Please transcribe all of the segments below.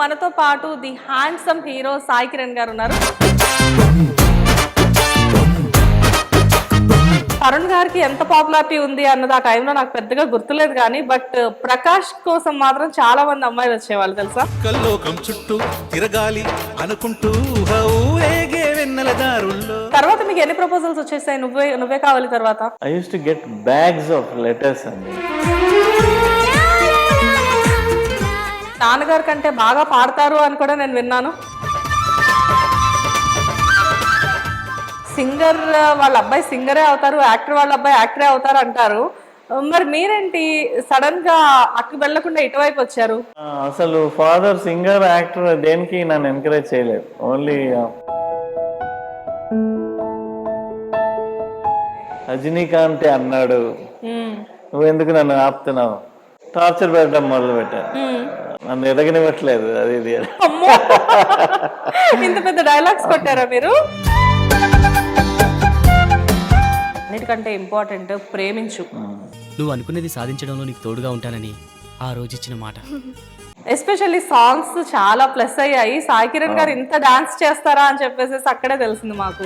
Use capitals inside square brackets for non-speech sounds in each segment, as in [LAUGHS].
మనతో పాటు the handsome hero Sai Kiran garu ఉన్నారు. తరుణ్ గారికి ఎంత పాపులారిటీ ఉంది అన్నది ఆ టైంలో నాకు పెద్దగా గుర్తులేదు కానీ బట్ ప్రకాష్ కోసం మాత్రం చాలా మంది అమ్మాయిలు వచ్చేవాళ్ళు తెలుసా? కల్లోకం చుట్టూ తిరగాలి అనుకుంటూ ఊరేగే వెన్నెల దారుల్లో. తర్వాత మీకు ఎన్ని ప్రపోజల్స్ వచ్చేసాయి? నువ్వే నువ్వే కావాలి తర్వాత. I used to get bags of letters అండి నాన్నగారి కంటే బాగా పాడతారు అని కూడా నేను విన్నాను. సింగర్ వాళ్ళ అబ్బాయి సింగరే అవుతారు యాక్టర్ వాళ్ళ అబ్బాయి యాక్టరే అవుతారు అంటారు. మరి మీరేంటి సడన్గా అక్కి వెళ్ళకుండా ఇటువైపు వచ్చారు? అసలు ఫాదర్ సింగర్ యాక్టర్ దేనికి నన్ను ఎంకరేజ్ చేయలేదు. ఓన్లీ రజనీకాంత్ అన్నాడు. నువ్వు ఎందుకు నన్ను ఆపుతున్నావు? టార్చర్ పెట్టడం మొదలు పెట్టాను మ్మ్. నన్ను ఎదగనివ్వట్లేదు అది ఇది ఇంత పెద్ద డైలాగ్స్ కొట్టారా మీరు? అన్నిటికంటే ఇంపార్టెంట్ ప్రేమించు. నువ్వు అనుకునేది సాధించడంలో నీకు తోడుగా ఉంటానని ఆ రోజు ఇచ్చిన మాట. ఎస్పెషల్లీ సాంగ్స్ చాలా ప్లస్ అయ్యాయి. సాయి కిరణ్ గారు ఇంత డాన్స్ చేస్తారా అని చెప్పేసి అక్కడే తెలిసింది మాకు.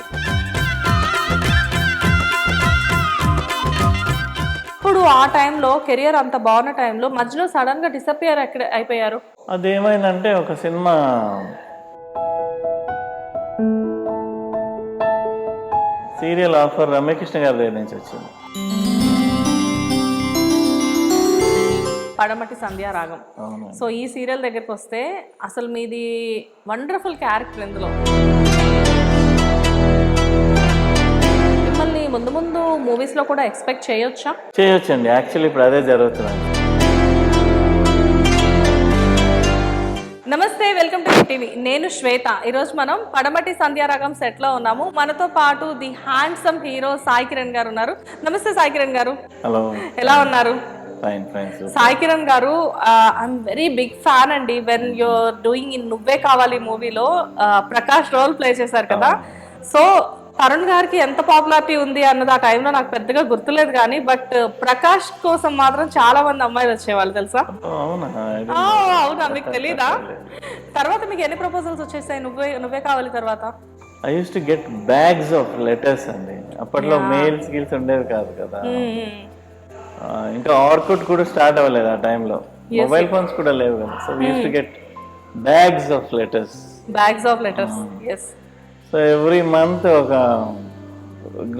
ఇప్పుడు ఆ టైంలో కెరియర్ అంత బాగున్న టైంలో మధ్యలో సడన్గా డిసపియర్ అయిపోయారు? అదేమైందంటే ఒక సినిమా. సీరియల్ ఆఫర్ రమ్యకృష్ణ గారి దగ్గర నుంచి వచ్చింది. పడమటి సంధ్యా రాగం. అవును. సో ఈ సీరియల్ దగ్గరికి వస్తే అసలు మీది వండర్ఫుల్ క్యారెక్టర్ ఇందులో ముందు ముందు మూవీస్లో కూడా ఎక్స్పెక్ట్ చేయొచ్చా? చేయొచ్చండి. యాక్చువల్లీ ఇప్పుడు అదే జరుగుతుంది. నమస్తే వెల్కమ్ టు టీవీ నేను శ్వేత. ఈరోజు మనం పడమటి సంధ్యారాగం సెట్లో ఉన్నాము. మనతో పాటు the handsome hero Sai Kiran garu ఉన్నారు. నమస్తే సాయి కిరణ్ గారు. హలో ఎలా ఉన్నారు? Sai Kiran garu I'm very big fan అండి. When you're doing in Nuvve Kavali మూవీలో ప్రకాష్ రోల్ ప్లే చేశారు కదా. సో తరుణ్ గారికి ఎంత పాపులారిటీ ఉంది అన్నది ఆ టైంలో నాకు పెద్దగా గుర్తులేదు కానీ బట్ ప్రకాష్ కోసం మాత్రం చాలా మంది అమ్మాయిలు వచ్చేవాళ్ళు తెలుసా? అవునా? మీకు తెలీదా? తర్వాత మీకు ఎన్ని ప్రపోజల్స్ వచ్చేసాయి? నువ్వే నువ్వే కావాలి తర్వాత. I used to get bags of letters అండి. అప్పట్లో మెయిల్స్ గిల్స్ ఉండేవి కాదు కదా. ఇంకా ఆర్కుట్ కూడా స్టార్ట్ అవ్వలేదు ఆ టైంలో మొబైల్ ఫోన్స్ కూడా లేవు కదా. So used to get bags of letters bags of letters yes so every month ఒక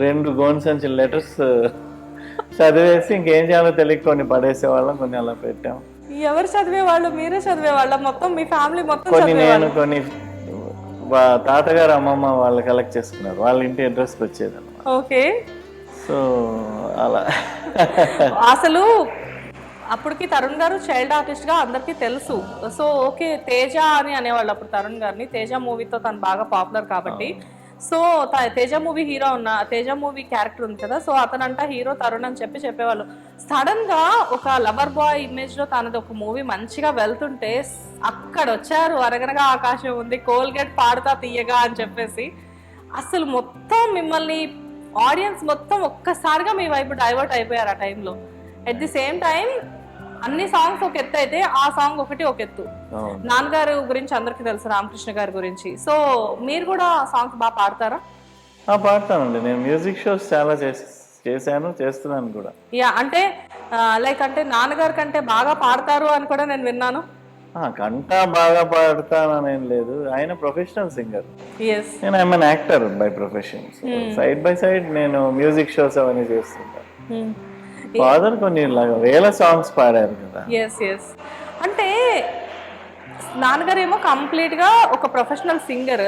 రెండు గోన్ సంచి లెటర్స్ చదివేసి ఇంకేం చేయాలో తెలియక కొన్ని పడేసేవాళ్ళం కొన్ని అలా పెట్టాం. ఎవరు చదివే వాళ్ళు మీరే చదివే వాళ్ళ మొత్తం మీ ఫ్యామిలీ మొత్తం కొన్ని నేను కొన్ని తాతగారు అమ్మమ్మ వాళ్ళు కలెక్ట్ చేసుకున్నారు. వాళ్ళ ఇంటి అడ్రస్కి వచ్చేది ఓకే. సో అలా. అసలు అప్పటికి తరుణ్ గారు చైల్డ్ ఆర్టిస్ట్గా అందరికీ తెలుసు. సో ఓకే తేజ అని అనేవాళ్ళు అప్పుడు తరుణ్ గారిని. తేజ మూవీతో తను బాగా పాపులర్ కాబట్టి. సో తేజ మూవీ హీరో ఉన్న తేజ మూవీ క్యారెక్టర్ ఉంది కదా. సో అతనంట హీరో తరుణ్ అని చెప్పి చెప్పేవాళ్ళు. సడన్గా ఒక లవర్ బాయ్ ఇమేజ్లో తనది ఒక మూవీ మంచిగా వెళ్తుంటే అక్కడ వచ్చారు. అరగనగా ఆకాశం ఉంది. కోల్గేట్ పాడుతా తీయగా అని చెప్పేసి. అసలు మొత్తం మిమ్మల్ని ఆడియన్స్ మొత్తం ఒక్కసారిగా మీ వైపు డైవర్ట్ అయిపోయారు ఆ టైంలో. ఎట్ ది సేమ్ టైం అన్ని సాంగ్స్ ఒక ఎత్తు అయితే ఆ సాంగ్ ఒకటి ఒక ఎత్తు. నాన్నగారు గురించి అందరికీ తెలుసు రామకృష్ణ గారి గురించి. సో మీరు కూడా సాంగ్స్ బాగా పాడతారా? పాడతానండి. నేను మ్యూజిక్ షోస్ చాలా చేశాను చేస్తున్నాను కూడా. యా అంటే లైక్ అంటే నాన్నగారి కంటే బాగా పాడతారు అని కూడా నేను విన్నాను. కంట బాగా పాడతాననేం లేదు. ఆయన ప్రొఫెషనల్ సింగర్ నేను I'm actor by profession. Side by side నేను మ్యూజిక్ షోస్ అవన్నీ చేస్తుంటాను. ఫాదర్ కొన్ని వేల సాంగ్స్ పాడారు కదా. ఎస్ ఎస్ అంటే నాన్నగారు ఏమో కంప్లీట్గా ఒక ప్రొఫెషనల్ సింగర్.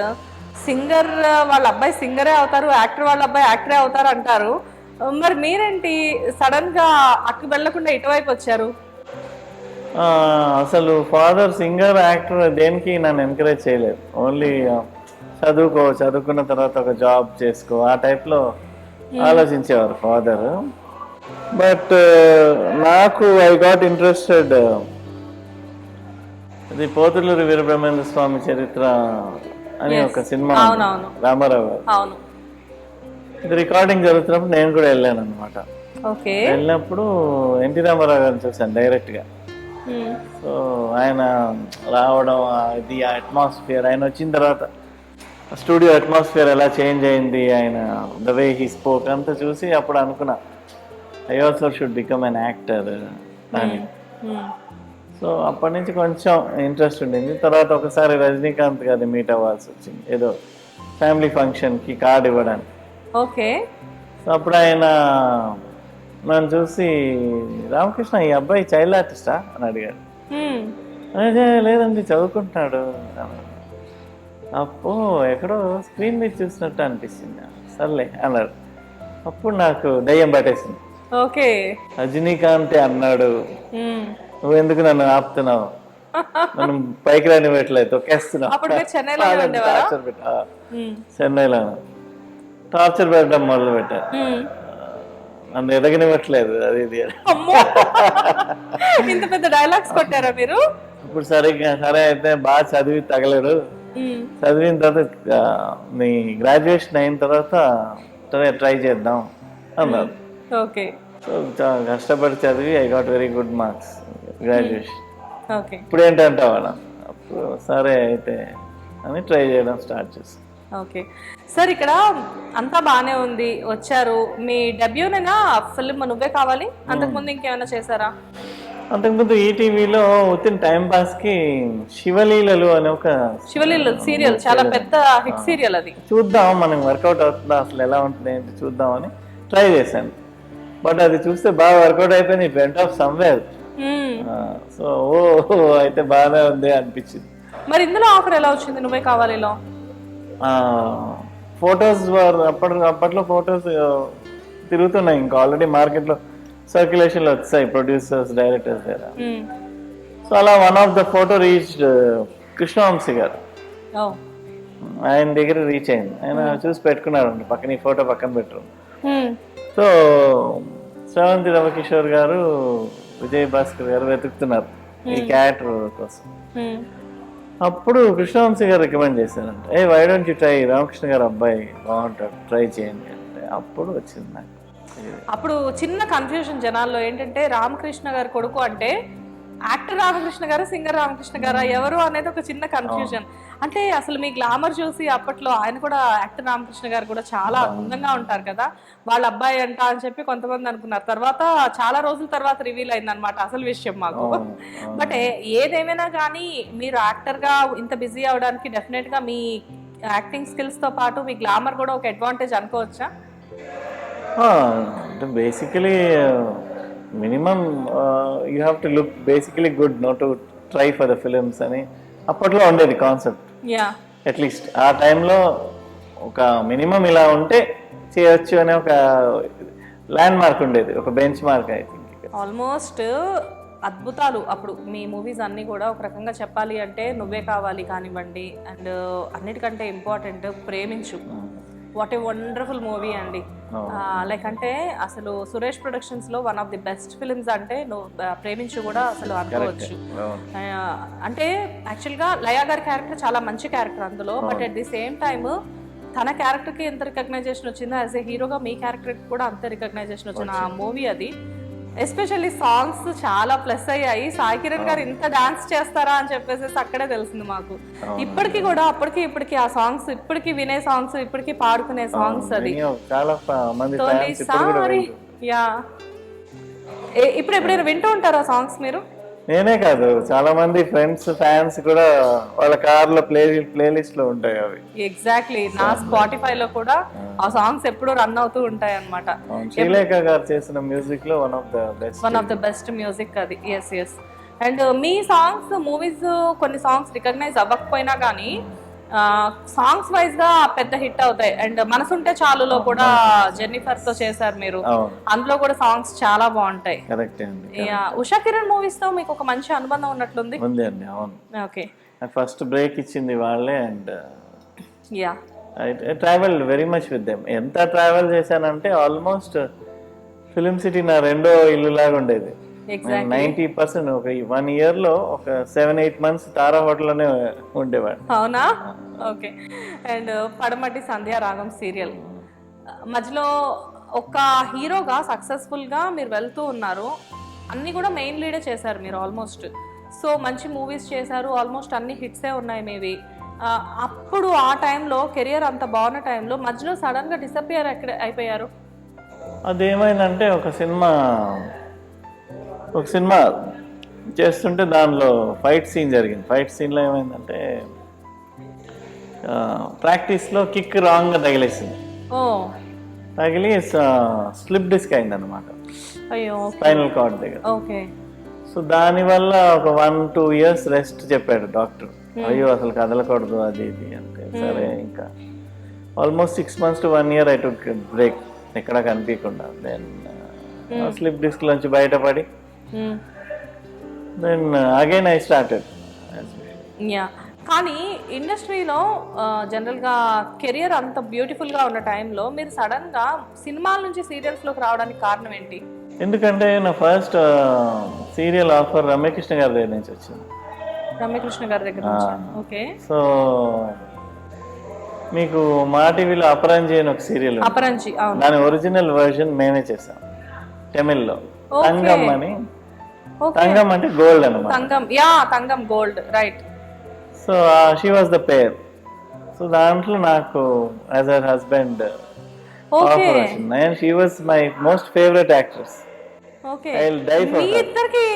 సింగర్ వాళ్ళ అబ్బాయి సింగరే అవుతారు యాక్టర్ వాళ్ళ అబ్బాయి యాక్టరే అవుతారు అంటారు. మరి మీరేంటి సడన్గా అక్కి వెళ్ళకుండా ఇటువైపు వచ్చారు? అసలు ఫాదర్ సింగర్ యాక్టర్ దేనికి నన్ను ఎంకరేజ్ చేయలేదు. ఓన్లీ చదువుకో చదువుకున్న తర్వాత ఒక జాబ్ చేసుకో ఆ టైప్లో ఆలోచించేవారు ఫాదర్. బట్ నాకు ఐ గాట్ ఇంట్రెస్టెడ్ ఇది పోతులూరి వీరబ్రహ్మేంద్ర స్వామి చరిత్ర అని ఒక సినిమా. రామారావు గారు ఇది రికార్డింగ్ జరుగుతున్నప్పుడు నేను కూడా వెళ్ళాను అనమాట వెళ్ళినప్పుడు ఎన్టీ రామారావు గారిని చూశాను డైరెక్ట్గా మ్మ్. సో ఆయన రావడం అది ఆ అట్మాస్ఫియర్ ఆయన వచ్చిన తర్వాత స్టూడియో అట్మాస్ఫియర్ ఎలా చేంజ్ అయింది ఆయన ద వే హీ స్పోక్ అంతా చూసి అప్పుడు అనుకున్నా. I also should become an actor అని. సో అప్పటి నుంచి కొంచెం ఇంట్రెస్ట్ ఉండింది. తర్వాత ఒకసారి రజనీకాంత్ గారిని మీట్ అవ్వాల్సి వచ్చింది. ఏదో ఫ్యామిలీ ఫంక్షన్కి కార్డు ఇవ్వడానికి. ఓకే. సో అప్పుడు ఆయన నన్ను చూసి రామకృష్ణ ఈ అబ్బాయి చైల్డ్ ఆర్టిస్టా అని అడిగాడు. అదే లేదండి చదువుకుంటున్నాడు. అన్నాడు. అప్పు ఎక్కడో స్క్రీన్ మీద చూసినట్టు అనిపిస్తుంది. సర్లే అన్నాడు. అప్పుడు నాకు దయ్యం పట్టేసింది. ఓకే. రజనీకాంతే అన్నాడు. నువ్వు ఎందుకు నన్ను ఆపుతున్నావు? నన్ను పైకి రానివ్వట్లేదు తొక్కేస్తున్నావు? టార్చర్ పెట్టా. చెన్నైలో టార్చర్ పెట్టడం మొదలు పెట్టారు మ్మ్. నన్ను ఎదగనివ్వట్లేదు అది ఇది ఇంత పెద్ద డైలాగ్స్ కొట్టారా మీరు? ఇప్పుడు సరే సరే అయితే బాగా చదివి తగలడు. చదివిన తర్వాత నీ గ్రాడ్యుయేషన్ అయిన తర్వాత ట్రై చేద్దాం అన్నారు. ఓకే. సో కష్టపడి చదివి I got very good marks graduation okay. ఇప్పుడు ఏంటంటావు అన్న అప్పుడు సరే అయితే అని ట్రై చేయడం స్టార్ట్ చేస్తాను ఓకే. సార్ ఇక్కడ అంతా బానే ఉంది. వచ్చారు. మీ డెబ్యూనేనా ఫిల్మ్ నువ్వే కావాలి? అంతకుముందు ఇంకేమైనా చేశారా? అంతకుముందు ఈటీవీలో విత్ టైం పాస్కి శివలీలలు అనే ఒక శివలీల సీరియల్ చాలా పెద్ద హిట్ సీరియల్ అది. చూద్దాం మనం వర్కౌట్ అవుతుందా? అసలు ఎలా ఉంటుంది ఏంటి చూద్దామని ట్రై చేశాను. బట్ అది చూస్తే బాగా వర్కౌట్ అయిపోయింది వెంట ఆఫ్ సమ్వేర్. సో ఓ అయితే బాగానే ఉంది అనిపించింది. మరి ఇందులో ఆఫర్ ఎలా వచ్చింది? నువ్వే కావాలిలో ఫొటోస్ అప్పటి అప్పట్లో ఫొటోస్ తిరుగుతున్నాయి ఇంకా ఆల్రెడీ మార్కెట్లో సర్క్యులేషన్లో వచ్చాయి ప్రొడ్యూసర్స్ డైరెక్టర్స్ దగ్గర. సో అలా one of the photo reach Krishna Vamsi garu. ఆయన దగ్గర రీచ్ అయింది. ఆయన చూసి పెట్టుకున్నారు పక్కన ఈ ఫోటో పక్కన పెట్టరు. సో శ్రవంతి రవికిషోర్ గారు విజయ్ భాస్కర్ గారు వెతుకుతున్నారు ఈ క్యారెక్టర్ కోసం. అప్పుడు కృష్ణవంశీ గారు రికమెండ్ చేశారంట eh why don't you try Ramakrishna garu అబ్బాయి బాగుంటాడు ట్రై చేయండి అంటే అప్పుడు వచ్చింది నాకు. అప్పుడు చిన్న కన్ఫ్యూజన్ జనాల్లో ఏంటంటే రామకృష్ణ గారి కొడుకు అంటే యాక్టర్ రామకృష్ణ గారు సింగర్ రామకృష్ణ గారా ఎవరు అనేది ఒక చిన్న కన్ఫ్యూజన్ అంటే అసలు మీ గ్లామర్ చూసి అప్పట్లో ఆయన కూడా యాక్టర్ రామకృష్ణ గారు కూడా చాలా అందంగా ఉంటారు కదా. వాళ్ళ అబ్బాయి అంట అని చెప్పి కొంతమంది అనుకున్నారు. తర్వాత చాలా రోజుల తర్వాత రివీల్ అయింది అనమాట అసలు విషయం మాకు. [LAUGHS] బట్ ఏదేమైనా కానీ మీరు యాక్టర్గా ఇంత బిజీ అవడానికి డెఫినెట్గా మీ యాక్టింగ్ స్కిల్స్తో పాటు మీ గ్లామర్ కూడా ఒక అడ్వాంటేజ్ అనుకోవచ్చా? Basically minimum you have to look basically good no to try for the films అని. అప్పట్లో ఉండేది కాన్సెప్ట్ అట్లీస్ట్ ఆ టైంలో ఒక మినిమం ఇలా ఉంటే చేయొచ్చు అనే ఒక ల్యాండ్ మార్క్ ఉండేది ఒక benchmark I think almost అద్భుతాలు. అప్పుడు మీ మూవీస్ అన్నీ కూడా ఒక రకంగా చెప్పాలి అంటే నువ్వే కావాలి కానివ్వండి. అండ్ అన్నిటికంటే important Preminchu. What a wonderful movie అండి. లైక్ అంటే అసలు Suresh ప్రొడక్షన్స్లో one of the best films అంటే నువ్వు ప్రేమించు కూడా అసలు అనుకోవచ్చు. అంటే యాక్చువల్గా లయా గారి క్యారెక్టర్ చాలా మంచి క్యారెక్టర్ అందులో but at the same time తన క్యారెక్టర్కి ఎంత రికగ్నైజేషన్ వచ్చిందో యాజ్ ఏ హీరోగా మీ క్యారెక్టర్ కూడా అంత రికగ్నైజేషన్ వచ్చిన ఆ మూవీ అది. ఎస్పెషల్లీ సాంగ్స్ చాలా ప్లస్ అయ్యాయి. సాయి కిరణ్ గారు ఇంత డాన్స్ చేస్తారా అని చెప్పేసి అక్కడే తెలిసింది మాకు. ఇప్పటికి కూడా అప్పటికి ఇప్పటికి ఆ సాంగ్స్ ఇప్పటికి వినే సాంగ్స్ ఇప్పటికి పాడుకునే సాంగ్స్ అది. యా. ఇప్పుడు ఎప్పుడైనా వింటూ ఉంటారా సాంగ్స్ మీరు? నేనే కాదు చాలా మంది ఫ్రెండ్స్ ఫ్యాన్స్ కూడా వాళ్ళ కార్లో ప్లే ప్లేలిస్ట్లో ఉంటాయి అవి. ఎగ్జాక్ట్లీ నా స్పాటిఫై లో కూడా ఆ. సాంగ్స్ ఎప్పుడూ రన్ అవుతూ ఉంటాయి అనమాట అవును, శ్రీలేఖ గారు చేసిన మ్యూజిక్లో one of the best one of the best music అది. ఎస్ ఎస్ అండ్ మీ సాంగ్స్ మూవీస్ కొన్ని సాంగ్స్ రికగ్నైజ్ అవ్వకపోయినా కానీ సాంగ్స్ వైజ్గా పెద్ద హిట్ అవుతాయి. అండ్ మనసుంటే చాలులో కూడా జెన్నిఫర్తో చేశారు మీరు. అందులో కూడా సాంగ్స్ చాలా బాగుంటాయి. ఉషా కిరణ్ మూవీస్తో మీకు ఒక మంచి అనుబంధం ఉన్నట్లుంది? ఉంది అండి అవును. ఓకే. ఫస్ట్ బ్రేక్ ఇచ్చింది వాళ్ళే and yeah. I travel very much with them ఎంత ట్రావెల్ చేశానంటే ఆల్మోస్ట్ ఫిలిం సిటీ నా రెండో ఇల్లు లాగా ఉండేది ఎగ్జాక్ట్ నైంటీ పర్సెంట్ ఒక వన్ ఇయర్లో ఒక సెవెన్ ఎయిట్ మంత్స్ తారా హోటల్లోనే ఉండేవాడు అవునా? ఓకే. అండ్ పడమటి సంధ్యా రాగం సీరియల్. మధ్యలో ఒక హీరోగా సక్సెస్ఫుల్గా మీరు వెళ్తూ ఉన్నారు. అన్నీ కూడా మెయిన్ లీడే చేశారు మీరు ఆల్మోస్ట్. సో మంచి మూవీస్ చేశారు. ఆల్మోస్ట్ అన్ని హిట్సే ఉన్నాయి మేబీ. అప్పుడు ఆ టైంలో కెరియర్ అంత బాగున్న టైంలో మధ్యలో సడన్గా డిసప్పియర్ ఎక్కడ అయిపోయారు? అదేమైందంటే ఒక సినిమా ఒక సినిమా చేస్తుంటే దానిలో ఫైట్ సీన్ జరిగింది. ఫైట్ సీన్లో ఏమైందంటే ప్రాక్టీస్లో కిక్ రాంగ్గా తగిలేసింది. ఓ. తగిలి స్లిప్ డిస్క్ అయింది అనమాట అయ్యో. స్పైనల్ కార్డ్ దగ్గర. ఓకే. సో దానివల్ల ఒక వన్ టూ ఇయర్స్ రెస్ట్ చెప్పాడు డాక్టర్. అయ్యో అసలు కదలకూడదు అది ఇది అంటే. సరే ఇంకా. Almost six months to one year I took break. ఎక్కడ కనిపించకుండా. దెన్ స్లిప్ డిస్క్ నుంచి బయటపడి. Then again I started. Yeah. కానీ ఇండస్ట్రీలో జనరల్గా కెరియర్ అంత బ్యూటిఫుల్గా ఉన్న టైంలో మీరు సడన్గా సినిమాల నుంచి సీరియల్స్లోకి రావడానికి కారణం ఏంటి? ఎందుకంటే నా ఫస్ట్ సీరియల్ ఆఫర్ రమ్యకృష్ణ గారి దగ్గర నుంచి వచ్చింది. రమ్యకృష్ణ గారి దగ్గర ఓకే. సో మీకు మా టీవీలో అపరంజి అని ఒక సీరియల్. అపరంజి దాని ఒరిజినల్ వర్షన్ మేమే చేసాం తమిళ్ళో. తంగం అని. తంగం అంటే గోల్డ్ అనమాట Thangam yeah Thangam gold right. So she was the pair so దాంట్లో నాకు as her husband okay offer వచ్చింది. And she was my most favourite actress okay మీ ఇద్దరికి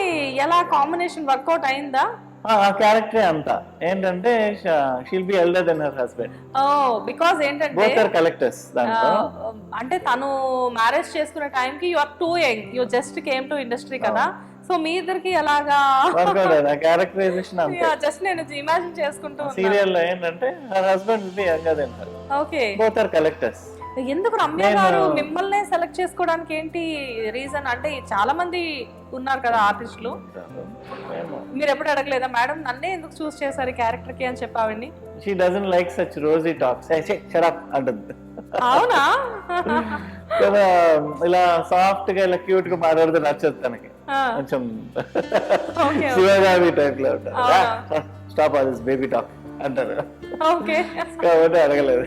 ఎలా కాంబినేషన్ వర్కౌట్ అయిందా? ఆ క్యారెక్టరే అంతా. ఏంటంటే she'll be elder then her husband oh because ఏంటంటే బోత్ ఆర్ కలెక్టర్స్ దాంట్లో. అంటే తను మ్యారేజ్ చేసుకునే టైంకి you are too young you just came to industry కదా. సో మీ ఇద్దరికి ఎలాగా? క్యారెక్టరైజేషన్ జస్ట్ నేను ఇమాజిన్ చేసుకుంటూ సీరియల్లో ఏంటంటే husband will be younger then her okay both are collectors ఎందుకు రమ్య గారు మిమ్మల్ని సెలెక్ట్ చేసుకోవడానికి ఏంటి రీజన్ అంటే చాలా మంది ఉన్నారు కదా ఆర్టిస్టులు మీరు ఎప్పుడు అడగలేదా? మేడం నన్నే ఎందుకు చూస్ చేశారు క్యారెక్టర్కి అని చెప్పావండి she doesn't like such rosy talks అంటుంది. అవునా? [LAUGHS] కదా ఇలా సాఫ్ట్గా ఇలా క్యూట్గా మాట్లాడితే నచ్చదు తనకి. ఆ, కొంచెం శివగామి టైప్లో ఉంటారు? స్టాప్ దిస్ బేబీ టాక్ అంటారు. కాబట్టి అడగలేదు.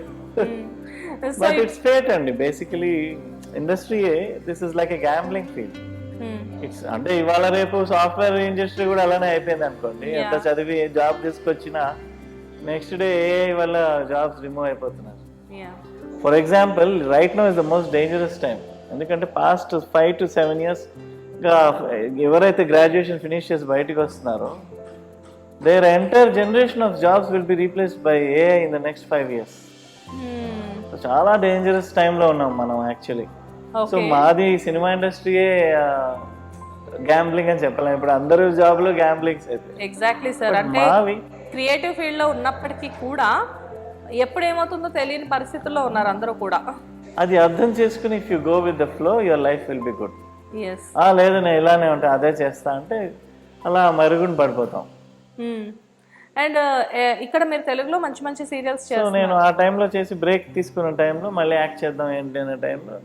బట్ ఇట్స్ ఫేట్ అండి. Basically industry this is like a gambling field it's అంటే ఇవాళ రేపు సాఫ్ట్వేర్ ఇండస్ట్రీ కూడా అలానే అయిపోయింది అనుకోండి. ఎంత చదివి జాబ్ తీసుకొచ్చినా నెక్స్ట్ డే ఏ వల్ల జాబ్స్ రిమూవ్ అయిపోతున్నారు. For example right now is the most dangerous time ఎందుకంటే past five to seven years ఎవరైతే గ్రాడ్యుయేషన్ ఫినిష్ చేసి బయటకు వస్తున్నారో their entire generation of jobs will be replaced by AI in the next five years చాలా dangerous టైంలో ఉన్నాం మనం actually so మాది సినిమా ఇండస్ట్రీయే గ్యాంబ్లింగ్ అని చెప్పలేం. ఇప్పుడు అందరూ జాబ్లు గ్యాంబ్లింగ్స్ అయితే ఎగ్జాక్ట్లీ సార్ అంటే క్రియేటివ్ ఫీల్డ్లో ఉన్నప్పటికీ కూడా ఎప్పుడు ఏమవుతుందో తెలియని పరిస్థితుల్లో ఉన్నారు అందరూ కూడా. అది అర్థం చేసుకుని if you go with the flow your life will be good లేదు నేను ఇలానే ఉంటా అదే చేస్తా అంటే అలా మరుగున పడిపోతాం. అండ్ ఇక్కడ మీరు తెలుగులో మంచి మంచి సీరియల్స్ నేను ఆ టైంలో చేసి బ్రేక్ తీసుకున్న టైంలో మళ్ళీ యాక్ట్ చేద్దాం ఏంటి అనే టైంలో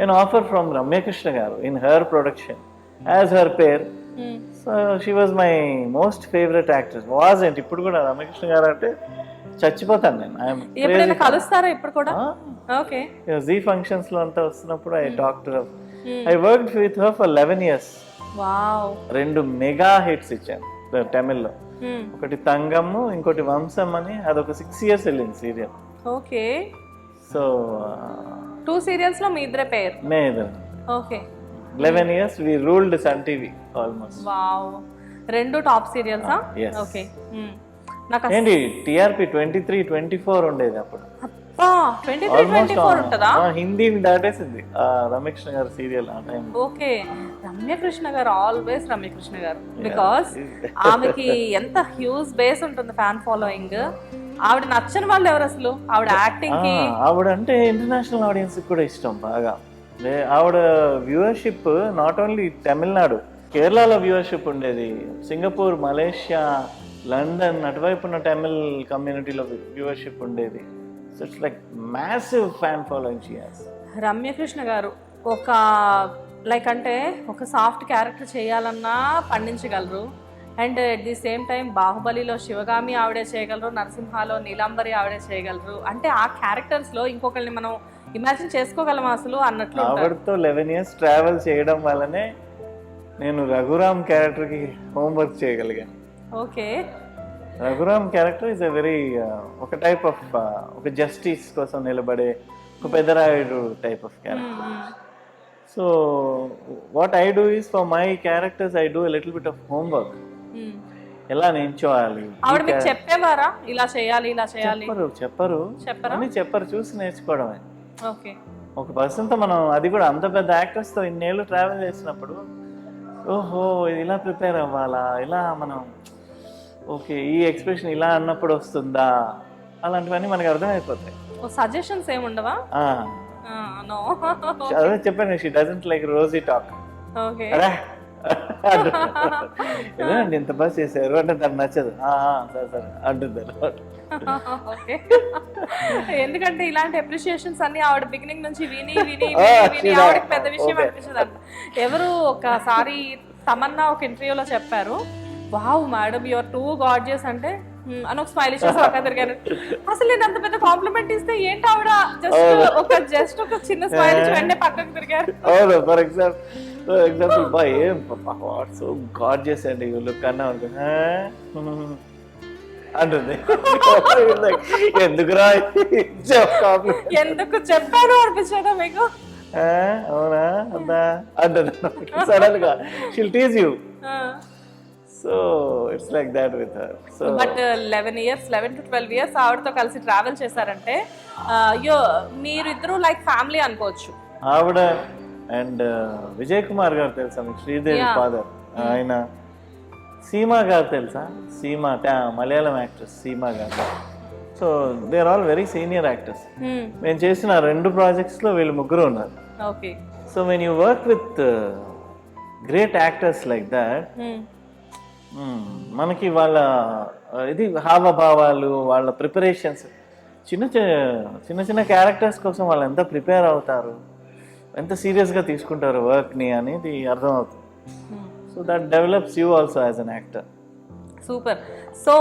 నేను offer from Ramya Krishna garu in her production as her pair so she was my most favourite actress was ఏంటి ఇప్పుడు కూడా రమ్యకృష్ణ గారు అంటే చచ్చిపోతాను నేను. ఎప్పుడైనా కలుస్తారా ఇప్పుడు కూడా ఓకే. జీ ఫంక్షన్స్లో అంతా వస్తున్నప్పుడు I doctor I work with her for eleven years wow రెండు మెగా హిట్స్ ఇచ్చాను తమిళ్ళో. ఒకటి తంగము ఇంకోటి వంశం అని అదొక సిక్స్ ఇయర్స్ వెళ్ళింది సీరియల్ ఓకే. సో టూ సీరియల్స్లో మీ ఇద్దరే పేరు మే okay. Eleven years we ruled Sun TV almost wow రెండు టాప్ సీరియల్సా. ఓకే నాకు ఏంటి TRP twenty three twenty four ఉండేది అప్పుడు. ట్వంటీ త్రీ ట్వంటీ ఫోర్ ఉంటుందా? హిందీ దాటేసింది రమేష్ గారి సీరియల్ ఆ టైం ఓకే రమ్యకృష్ణ గారు ఆల్వేస్ రమ్యకృష్ణ గారు. బికాస్ [LAUGHS] ఆమెకి ఎంత హ్యూజ్ బేస్ ఉంటుంది ఫ్యాన్ ఫాలోయింగ్ ఆవిడ నచ్చని వాళ్ళు ఎవరు అసలు? ఆవిడ యాక్టింగ్కి ఆవిడ అంటే ఇంటర్నేషనల్ ఆడియన్స్ కూడా ఇష్టం బాగా. ఆవిడ వ్యూవర్షిప్ నాట్ ఓన్లీ తమిళనాడు కేరళలో వ్యూవర్షిప్ ఉండేది. సింగపూర్ మలేషియా లండన్ అటువైపు ఉన్న తమిళ్ కమ్యూనిటీలో వ్యూవర్షిప్ ఉండేది. So it's like massive fan following she has Ramya Krishna garu ఒక లైక్ అంటే ఒక సాఫ్ట్ క్యారెక్టర్ చేయాలన్నా పండించగలరు. And at the same time బాహుబలిలో శివగామి ఆవిడే చేయగలరు నరసింహాలో నీలాంబరి ఆవిడే చేయగలరు. అంటే ఆ క్యారెక్టర్స్లో ఇంకొకరిని మనం ఇమాజిన్ చేసుకోగలం అసలు అన్నట్లు ఆవిడతో లెవెన్ ఇయర్స్ ట్రావెల్ చేయడం వల్లనే నేను రఘురామ్ క్యారెక్టర్కి హోంవర్క్ చేయగలిగాను. Okay. Raghuram character is a very ఒక టైప్ ఆఫ్ ఒక జస్టిస్ కోసం నిలబడే ఒక Peddarayudu type of character so what I do is for my characters I do little bit of homework ఎలా నేర్చుకోవాలి ఆవిడ మీకు చెప్పేవారా? ఇలా చేయాలి ఇలా చేయాలి? చెప్పరు చెప్పరు. అని చెప్పరు చూసి నేర్చుకోవడమే. ఓకే. ఒక పర్సన్తో మనం అది కూడా అంత పెద్ద యాక్టర్స్తో ఇన్నేళ్ళు ట్రావెల్ చేసినప్పుడు ఓహో ఇలా ప్రిపేర్ అవ్వాలా? ఇలా మనం ఓకే ఈ ఎక్స్ప్రెషన్ ఇలా అన్నప్పుడు వస్తుందా? అలాంటివన్నీ మనకి అర్థమైపోతాయి. సజెషన్స్ ఏముండవా ఆ, నో [LAUGHS] అదే చెప్పాను she doesn't like rosy talk okay అరే. ఏదండి ఇంత బాగా చేశారు అంటే తనకు నచ్చదు. "ఆ, ఆ, సరే సరే అంటుంది ఎందుకంటే ఇలాంటి అప్రిషియేషన్స్ అన్ని ఆవిడ బిగినింగ్ నుంచి విని విని విని ఆవిడకి పెద్ద విషయం. అనిపించదు ఎవరు ఒకసారి తమన్నా ఒక ఇంటర్వ్యూలో చెప్పారు. Wow madam you're too gorgeous అంటే అని ఒక స్మైల్ ఇచ్చేసి పక్కన తిరిగాను. అసలు నేను అంత పెద్ద కాంప్లిమెంట్ ఇస్తే ఏంటి ఆవిడ? జస్ట్ ఒక జస్ట్ ఒక చిన్న స్మైల్ ఇచ్చి వెంటనే పక్కకు తిరిగారు అవును ఫర్ ఎగ్జాంపుల్ ఫర్ ఎగ్జాంపుల్ బా ఏం వాట్ సో గాడ్ చేసండి లుక్ అన్నా అనుకో "ఆ? అంటుంది. [LAUGHS] ఎందుకురా ఎందుకు చెప్పాను అనిపించదా మీకు? అవునా అందా అంటుంది. సడన్గా she'll tease you so it's like that with her so but eleven years eleven to twelve years ఆవిడతో కలిసి ట్రావెల్ చేశారంటే అయ్యో మీరిద్దరూ లైక్ ఫ్యామిలీ అనుకోవచ్చు. ఆవిడ అండ్ విజయ్ కుమార్ గారు తెలుసా మీకు? శ్రీదేవి. ఫాదర్ ఆయన సీమా గారు తెలుసా? Seema Malayalam actress Seema garu. So they are all very senior actors మేము చేసిన రెండు ప్రాజెక్ట్స్లో వీళ్ళు ముగ్గురు ఉన్నారు. Okay so when you work with great actors like that మనకి వాళ్ళ ఇది హావభావాలు వాళ్ళ ప్రిపరేషన్స్. చిన్న చిన్న చిన్న క్యారెక్టర్స్ కోసం వాళ్ళు ఎంత ప్రిపేర్ అవుతారు? ఎంత సీరియస్గా తీసుకుంటారు వర్క్ని అనేది అర్థమవుతుంది. So that develops you also as an actor. Super. So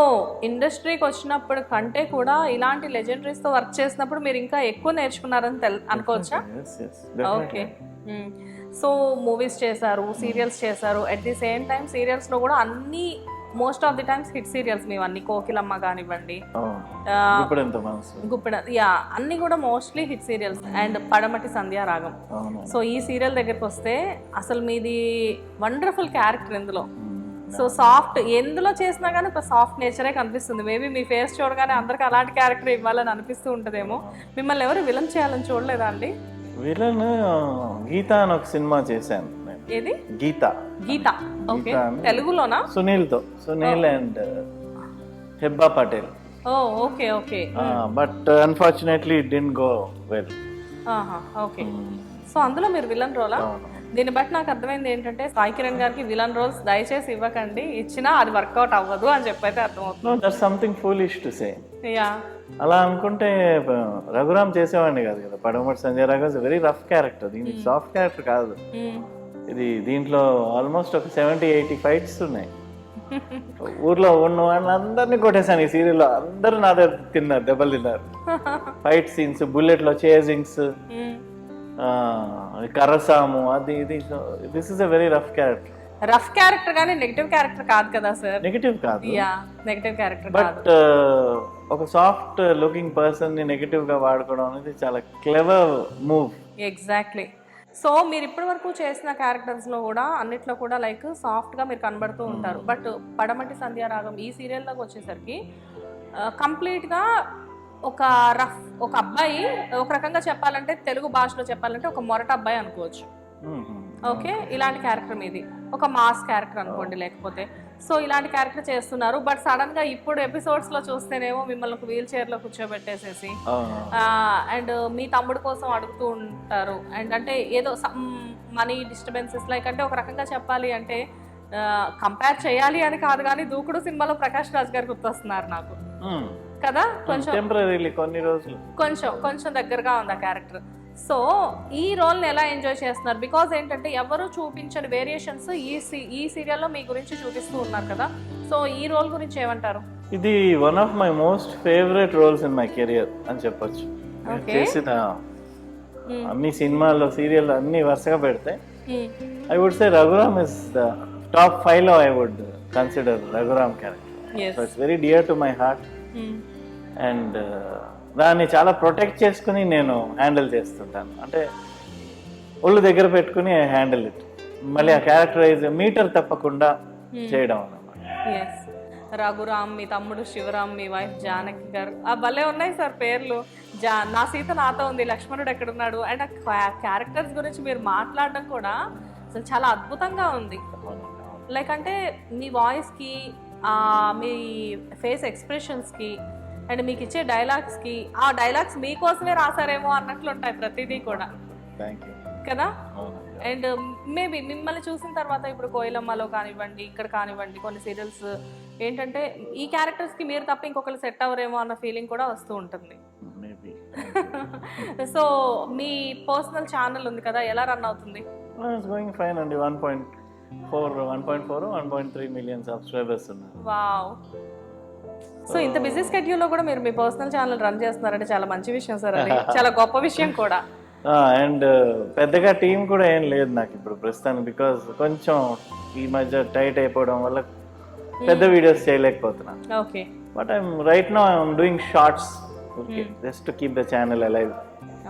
ఇండస్ట్రీకి వచ్చినప్పుడు కంటే కూడా ఇలాంటి legendaries తో వర్క్ చేసినప్పుడు మీరు ఇంకా ఎక్కువ నేర్చుకున్నారని తెల్ అనుకోవచ్చా? ఓకే. సో మూవీస్ చేశారు సీరియల్స్ చేశారు. అట్ ది సేమ్ టైం సీరియల్స్లో కూడా అన్ని most of the times hit serials మీవన్నీ Kokilamma కానివ్వండి గుప్పెడ యా అన్ని కూడా మోస్ట్లీ హిట్ సీరియల్స్ అండ్ పడమటి సంధ్యారాగం సో ఈ సీరియల్ దగ్గరికి వస్తే అసలు మీది వండర్ఫుల్ క్యారెక్టర్ ఇందులో. సో సాఫ్ట్ ఎందులో చేసినా కానీ ఒక సాఫ్ట్ నేచరే కనిపిస్తుంది. మేబీ మీ ఫేస్ చూడగానే అందరికి అలాంటి క్యారెక్టర్ ఇవ్వాలని అనిపిస్తూ ఉంటుందేమో. మిమ్మల్ని ఎవరు విలన్ చేయాలని చూడలేదా అండి? విలన్ గీత అని ఒక సినిమా చేశాను ఏది? గీత. గీత. ఓకే. తెలుగులోనా? సునీల్తో. Sunil and Hebba Patel. Oh okay okay. But unfortunately didn't go well. Aha okay. So అందులో మీరు విలన్ రోలా? దీన్ని బట్టి నాకు అర్థమైంది ఏంటంటే సాయి కిరణ్ గారికి విలన్ రోల్స్ దయచేసి ఇవ్వకండి. ఇచ్చినా అది వర్కౌట్ అవ్వదు అని చెప్పైతే అర్థమవుతుంది. Something foolish to say yeah అలా అనుకుంటే రఘురామ్ చేసేవాడిని కాదు కదా. Padamati Sanjay Raghav very rough character దీని సాఫ్ట్ క్యారెక్టర్ కాదు. ఇది దీంట్లో ఆల్మోస్ట్ ఒక సెవెంటీ ఎయిటీ ఫైట్స్ ఉన్నాయి. ఊర్లో ఉన్న వాళ్ళందరినీ కొట్టేశాను ఈ సీరియల్లో అందరూ నా దగ్గర తిన్నారు దెబ్బలు తిన్నారు. ఫైట్ సీన్స్ బుల్లెట్లో చేజింగ్స్ కర్రసాము అది ఇది. This is a very rough character rough character కానీ నెగిటివ్ క్యారెక్టర్ కాదు కదా సార్ నెగిటివ్ కాదు. యా నెగిటివ్ క్యారెక్టర్ కాదు. బట్ ఒక సాఫ్ట్ లుకింగ్ పర్సన్ని నెగిటివ్గా వాడుకోవడం అనేది చాలా క్లెవర్ మూవ్ ఎగ్జాక్ట్లీ సో మీరు ఇప్పటి వరకు చేసిన క్యారెక్టర్స్లో కూడా అన్నిట్లో కూడా లైక్ సాఫ్ట్గా మీరు కనబడుతూ ఉంటారు. బట్ పడమటి సంధ్యారాగం ఈ సీరియల్లోకి వచ్చేసరికి కంప్లీట్గా ఒక రఫ్ ఒక అబ్బాయి ఒక రకంగా చెప్పాలంటే తెలుగు భాషలో చెప్పాలంటే ఒక మొరట అబ్బాయి అనుకోవచ్చు. ఓకే ఇలాంటి క్యారెక్టర్ మీది. ఒక మాస్ క్యారెక్టర్ అనుకోండి లేకపోతే సో ఇలాంటి క్యారెక్టర్ చేస్తున్నారు. బట్ సడన్గా ఇప్పుడు ఎపిసోడ్స్లో చూస్తేనేమో మిమ్మల్ని వీల్ చైర్లో కూర్చోబెట్టేసేసి అండ్ మీ తమ్ముడు కోసం అడుగుతూ ఉంటారు. అండ్ అంటే ఏదో మనీ డిస్టర్బెన్సెస్ లైక్ అంటే ఒక రకంగా చెప్పాలి అంటే కంపేర్ చేయాలి అని కాదు కానీ దూకుడు సినిమాలో ప్రకాష్ రాజ్ గారు గుర్తొస్తున్నారు నాకు. కదా? కొంచెం టెంపరీలీ కొన్ని రోజులు. కొంచెం కొంచెం దగ్గరగా ఉంది ఆ క్యారెక్టర్ సో ఈ రోల్ని ఎలా ఎంజాయ్ చేస్తున్నారు? బికాజ్ ఏంటంటే ఎవరు చూపించని వేరియేషన్స్ ఈ సీ- ఈ సీరియల్లో మీ గురించి చూపిస్తూ ఉన్నారు కదా. సో ఈ రోల్ గురించి ఏమంటారు? ఇది one of my most favourite roles in my career అని చెప్పొచ్చు. చేసిన అన్ని సినిమాల్లో సీరియల్ అన్ని వరుసగా పెడితే would say Raghuram is the top five లో would consider Raghuram character. Yes So it's very dear to my heart. And దాన్ని చాలా ప్రొటెక్ట్ చేసుకుని నేను హ్యాండిల్ చేస్తుంటాను. అంటే ఒళ్ళు దగ్గర పెట్టుకుని హ్యాండిల్ ఇట్ మళ్ళీ ఆ క్యారెక్టరైజ్ మీటర్ తప్పకుండా చేయడం అన్నమాట. ఎస్ రఘురామ్ మీ తమ్ముడు శివరామ్ మీ వైఫ్ జానకి గారు. ఆ భలే ఉన్నాయి సార్ పేర్లు. జా నా సీత నాతో ఉంది లక్ష్మణుడు ఎక్కడున్నాడు? అండ్ ఆ క్యారెక్టర్స్ గురించి మీరు మాట్లాడడం కూడా అసలు చాలా అద్భుతంగా ఉంది. లైక్ అంటే మీ వాయిస్కి మీ ఫేస్ ఎక్స్ప్రెషన్స్కి అండ్ మీకు ఇచ్చే డైలాగ్స్కి ఆ డైలాగ్స్ మీకోసమే రాసారేమో అన్నట్లు ఉంటాయి ప్రతిదీ కూడా. కదా? అండ్ మేబీ మిమ్మల్ని చూసిన తర్వాత ఇప్పుడు కోయిలమ్మలో కానివ్వండి ఇక్కడ కానివ్వండి కొన్ని సీరియల్స్ ఏంటంటే ఈ క్యారెక్టర్స్కి మీరు తప్ప ఇంకొకరు సెట్ అవ్వరేమో అన్న ఫీలింగ్ కూడా వస్తూ ఉంటుంది. [LAUGHS] సో మీ పర్సనల్ ఛానల్ ఉంది కదా ఎలా రన్ అవుతుంది? గోయింగ్ ఫైన్ అండి. One point four one point four one point three million subscribers ఉన్నారు. వావ్. సో ఇంత బిజీ స్కెడ్యూల్లో కూడా మీరు మీ పర్సనల్ ఛానల్ రన్ చేస్తున్నారంటే చాలా మంచి విషయం సార్ అది. [LAUGHS] చాలా గొప్ప విషయం కూడా. అండ్ పెద్దగా టీం కూడా ఏం లేదు నాకు ఇప్పుడు ప్రస్తుతానికి బికాస్ కొంచెం ఈ మధ్య టైట్ అయిపోవడం వల్ల పెద్ద వీడియోస్ చేయలేకపోతున్నాను. Okay. But I'm right no I'm doing shorts okay just keep the channel alive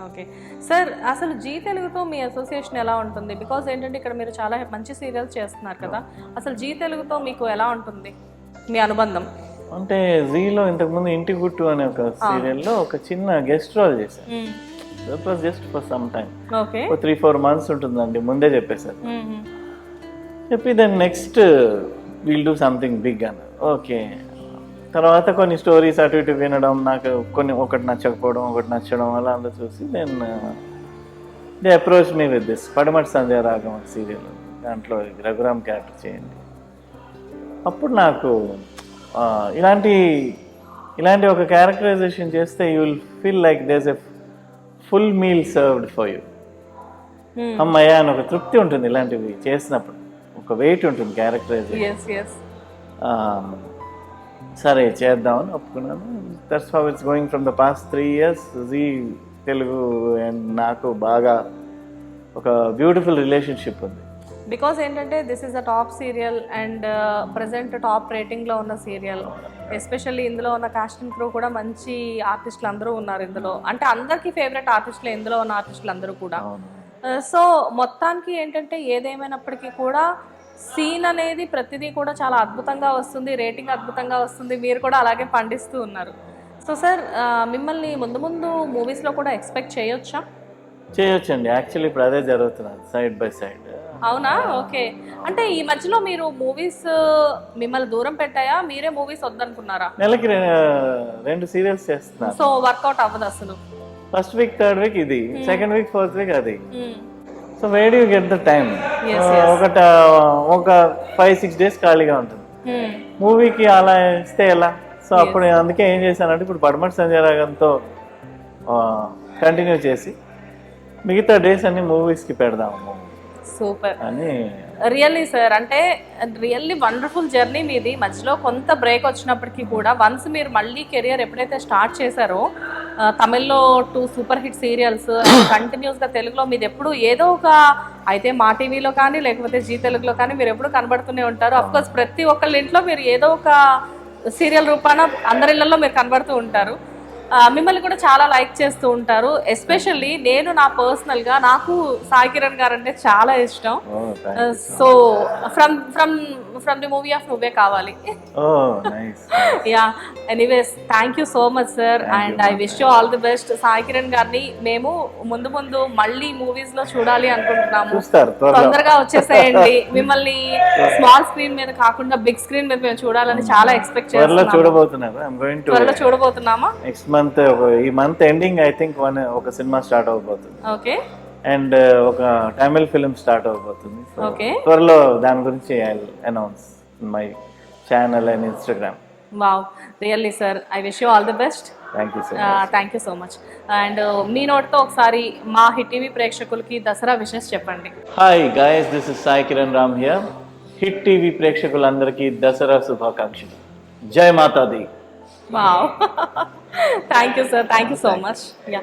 okay. Sir అసలు జీ తెలుగుతో మీ అసోసియేషన్ ఎలా ఉంటుంది? బికాజ్ ఏంటంటే ఇక్కడ మీరు చాలా మంచి సీరియల్స్ చేస్తున్నారు కదా. అసలు జీ తెలుగుతో మీకు ఎలా ఉంటుంది? మీ అనుబంధం. అంటే జీలో ఇంతకుముందు ఇంటి గుట్టు అనే ఒక సీరియల్లో ఒక చిన్న గెస్ట్ రోల్ చేశాను that was just for some time ఒక త్రీ ఫోర్ మంత్స్ ఉంటుందండి ముందే చెప్పేశారు. చెప్పి then next will do something big అన్నారు ఓకే. తర్వాత కొన్ని స్టోరీస్ అటు ఇటు వినడం నాకు కొన్ని ఒకటి నచ్చకపోవడం ఒకటి నచ్చడం అలా అంతా చూసి then they approach me with this Padamati Sandhya Ragam serial. దాంట్లో రఘురామ్ క్యారెక్టర్ చేయండి. అప్పుడు నాకు ఇలాంటి ఇలాంటి ఒక క్యారెక్టరైజేషన్ చేస్తే you will feel like there's a full meal served for you అమ్మయ్య అని ఒక తృప్తి ఉంటుంది ఇలాంటివి చేసినప్పుడు. ఒక వెయిట్ ఉంటుంది క్యారెక్టరైజేషన్ సరే చేద్దామని ఒప్పుకున్నాను. That's how it's going from the past three years Zee Telugu and నాకు బాగా ఒక బ్యూటిఫుల్ రిలేషన్షిప్ ఉంది. బికాజ్ ఏంటంటే this is a top serial and present top రేటింగ్లో ఉన్న సీరియల్ ఎస్పెషల్లీ ఇందులో ఉన్న కాస్ట్ అండ్ క్రూ కూడా మంచి ఆర్టిస్టులు అందరూ ఉన్నారు ఇందులో. అంటే అందరికీ ఫేవరెట్ ఆర్టిస్టులు ఇందులో ఉన్న ఆర్టిస్టులు అందరూ కూడా. సో మొత్తానికి ఏంటంటే ఏదేమైనప్పటికీ కూడా సీన్ అనేది ప్రతిదీ కూడా చాలా అద్భుతంగా వస్తుంది రేటింగ్ అద్భుతంగా వస్తుంది. మీరు కూడా అలాగే పండిస్తూ ఉన్నారు. సో సార్ మిమ్మల్ని ముందు ముందు మూవీస్లో కూడా ఎక్స్పెక్ట్ చేయొచ్చా? చేయొచ్చండి. యాక్చువల్లీ ఇప్పుడు అదే జరుగుతున్నది సైడ్ బై సైడ్ అవునా? ఓకే. అంటే ఈ మధ్యలో మీరు మూవీస్ మిమ్మల్ని దూరం పెట్టాయా? మీరే మూవీస్ వద్దనుకున్నారా? నెలకి రెండు సీరియల్స్ చేస్తున్నాను సో వర్కౌట్ అవ్వదు అసలు. ఫస్ట్ వీక్ థర్డ్ వీక్ ఇది. సెకండ్ వీక్ ఫోర్త్ వీక్ అది. సో వేడి యూ గెట్ ద టైం ఒకట ఒక ఫైవ్ సిక్స్ డేస్ ఖాళీగా ఉంటుంది. మూవీకి అలా ఇస్తే ఎలా? సో అప్పుడు అందుకే ఏం చేశానంటే ఇప్పుడు పడమటి సంజయ్ రాగంతో కంటిన్యూ చేసి మిగతా డేస్ అన్ని మూవీస్కి పెడదాము. సూపర్. అని రియల్లీ సార్ అంటే రియల్లీ వండర్ఫుల్ జర్నీ మీది. మధ్యలో కొంత బ్రేక్ వచ్చినప్పటికీ కూడా వన్స్ మీరు మళ్ళీ కెరియర్ ఎప్పుడైతే స్టార్ట్ చేశారో తమిళ్ళో టూ సూపర్ హిట్ సీరియల్స్ కంటిన్యూస్గా తెలుగులో మీది ఎప్పుడు ఏదో ఒక అయితే మా టీవీలో కానీ లేకపోతే జీ తెలుగులో కానీ మీరు ఎప్పుడు కనబడుతూనే ఉంటారు. అఫ్కోర్స్ ప్రతి ఒక్కళ్ళ ఇంట్లో మీరు ఏదో ఒక సీరియల్ రూపాన అందరి ఇళ్ళలో మీరు కనబడుతూ ఉంటారు. మిమ్మల్ని కూడా చాలా లైక్ చేస్తూ ఉంటారు. ఎస్పెషల్లీ నేను నా పర్సనల్గా నాకు సాయి కిరణ్ గారు అంటే చాలా ఇష్టం. So from from from the movie of Nuvve Kavali yeah anyways thank you so much sir and I wish you all the best Sai Kiran గారిని మేము ముందు ముందు మళ్ళీ మూవీస్లో చూడాలి అనుకుంటున్నాము. తొందరగా వచ్చేసేయండి. [LAUGHS] మిమ్మల్ని స్మాల్ స్క్రీన్ మీద కాకుండా బిగ్ స్క్రీన్ మీద మేము చూడాలని చాలా ఎక్స్పెక్ట్ చేస్తున్నాము. త్వరలో చూడబోతున్నామా? నెక్స్ట్ మంత్ ఈ month ending I think one ఒక సినిమా స్టార్ట్ అవబోతుంది ఓకే అండ్ ఒక తమిళ్ ఫిలిం స్టార్ట్ అవబోతుంది. త్వరలో దాని గురించి announce my channel and Instagram wow really sir I wish you all the best thank you so thank you so much and మీ నోట్తో ఒకసారి మా హిట్ టీవీ ప్రేక్షకులకి దసరా విషెస్ చెప్పండి. Hi guys this is Sai Kiran Ram here hit TV ప్రేక్షకులందరికీ దసరా శుభాకాంక్షలు. జై మాతాది wow thank you sir thank you so much yeah